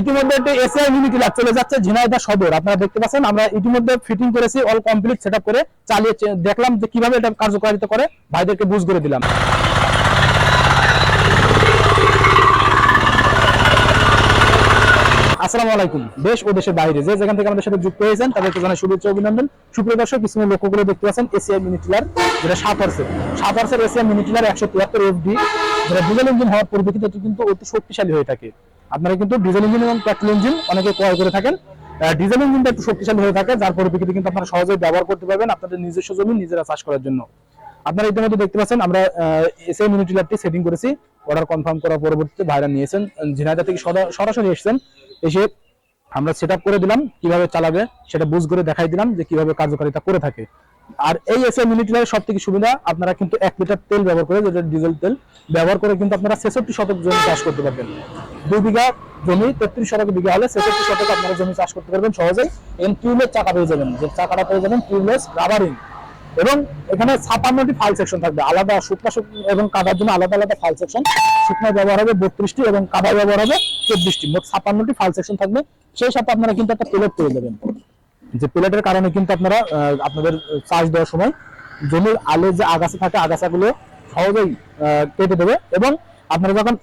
ইতিমধ্যে একটা SI unity চলে যাচ্ছে ঝিনাইদহ সদর। আপনারা দেখতে পাচ্ছেন, আমরা ইতিমধ্যে ফিটিং করেছি অল কমপ্লিট সেটআপ করে চালিয়ে দেখলাম যে কীভাবে এটা কার্যকারিতা করে। ভাইদেরকে বুঝ করে দিলাম। আসসালামু আলাইকুম। দেশ ও দেশের বাইরে যে যেখান থেকে আমাদের সাথে যুক্ত হয়েছেন, তাদেরকে জানাই শুভেচ্ছা অভিনন্দন। সুপ্রিয় দর্শক, স্ক্রিনে লক্ষ্য করে দেখতে পাচ্ছেন এসিআই মিনিটিলার যেটা সাত হর্সের সাত হর্সের এসিআই মিনিটিলার একশো তিয়াত্তর এফডি যেটা ডিজেল ইঞ্জিন হওয়ার পরিপ্রেক্ষিতে কিন্তু অতি শক্তিশালী হয়ে থাকে। আপনারা কিন্তু ডিজেল ইঞ্জিন এবং পেট্রোল ইঞ্জিন অনেকে ক্রয় করে থাকেন। ডিজেল ইঞ্জিনটা একটু শক্তিশালী হয়ে থাকে, যার পরিপ্রেক্ষিতে কিন্তু আপনারা সহজেই ব্যবহার করতে পারবেন আপনাদের নিজস্ব জমি নিজেরা চাষ করার জন্য। আপনারা ইতিমধ্যে দেখতে পাচ্ছেন, আমরা এসএ মিনিটিলারটি সেটিং করেছি। অর্ডার কনফার্ম করার পরবর্তীতে ভাইরা নিয়েছেন ঝিনাইদা থেকে সরাসরি এসেছেন। এসে আমরা সেট করে দিলাম, কীভাবে চালাবে সেটা বুঝ করে দেখাই দিলাম যে কীভাবে কার্যকারিতা করে থাকে। আর এই এসএ মিনিটিলার সব থেকে সুবিধা, আপনারা কিন্তু এক লিটার তেল ব্যবহার করে, যেটা ডিজেল তেল, ব্যবহার করে কিন্তু আপনারা ছেষট্টি শতক জমি চাষ করতে পারবেন। দুই বিঘা জমি, তেত্রিশ শতক বিঘা হলে ছেষট্টি শতক আপনারা জমি চাষ করতে পারবেন সহজেই। এন টিউবলেস চাকা পেয়ে যাবেন, যে চাকাটা পেয়ে যাবেন টিউবলেস রাবারিং এবং এখানে ছাপান্নটি ফাইল সেকশন থাকবে, আলাদা শুকনো এবং কাদার জন্য আলাদা আলাদা ফাইল সেকশন শুকনো ব্যবহার হবে বত্রিশটি এবং কাদা ব্যবহার হবে চব্বিশটি। মোট ছাপান্নটি ফাইল সেকশন থাকবে। সেই সাথে আপনারা কিন্তু একটা প্লেট পেয়ে যাবেন। যে প্লেটের কারণে কিন্তু আপনারা আপনাদের চাষ দেওয়ার সময় জমির আলে যে আগাছা থাকে, আগাছাগুলো সহজেই কেটে দেবে এবং আপনারা যখন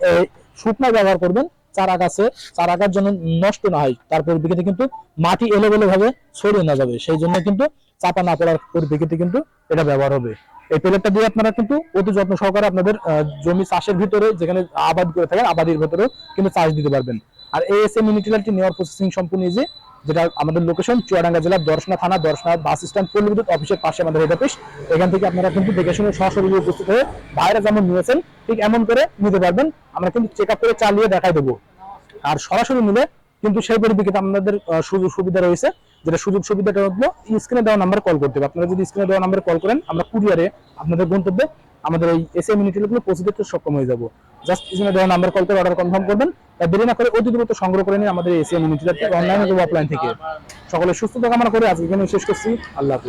শুকনো ব্যবহার করবেন, চারা গাছে চারা গাছ যেন নষ্ট না হয়, তার পরিপ্রেক্ষিতে কিন্তু মাটি এলোমেলো ভাবে ছড়িয়ে না যাবে, সেই জন্য কিন্তু চাপা না পড়ার পরিপ্রেক্ষিতে কিন্তু এটা ব্যবহার হবে। এই প্লেটটা দিয়ে আপনারা কিন্তু অতি যত্ন সহকারে আপনাদের জমি চাষের ভিতরে, যেখানে আবাদ করে থাকেন, আবাদির ভিতরে কিন্তু চাষ দিতে পারবেন। আর এই এস এম মিনিটিলারটি নেওয়ার প্রসেসিং সম্পূর্ণ ইজি যেটা আমাদের লোকেশন চুয়াডাঙ্গা জেলার দর্শনা থানা, দর্শনা বাস স্ট্যান্ড পল্লী বিদ্যুৎ অফিসের পাশে আমাদের হেড অফিস এখান থেকে আপনারা কিন্তু দেখে শুনে সরাসরি উপস্থিত হয়ে বাইরে যেমন নিয়েছেন, ঠিক এমন করে নিতে পারবেন। আমরা কিন্তু চেক আপ করে চালিয়ে দেখাই দেবো। আর সরাসরি নিলে কিন্তু সেই পরিপ্রেক্ষিতে আপনাদের সুযোগ সুবিধা রয়েছে, যেটা সুযোগ সুবিধাটা হলো স্ক্রিনে দেওয়া নাম্বার কল করতে হবে। আপনারা যদি স্ক্রিনে দেওয়া নাম্বারে কল করেন, আমরা কুরিয়ারে আপনাদের গন্তব্যে আমাদের এই এসএ মিনিটগুলো পৌঁছে দিতে সক্ষম হয়ে যাব। জাস্ট স্ক্রিনে দেওয়া নাম্বার কল করে অর্ডার কনফার্ম করবেন আর দেরি না করে অতি দ্রুত সংগ্রহ করে নিন আমাদের এসএ মিনিটগুলো অনলাইন অথবা অফলাইন থেকে। সকলে সুস্থ থাকা কামনা করে আজকে এখানে শেষ করছি। আল্লাহ হাফিজ।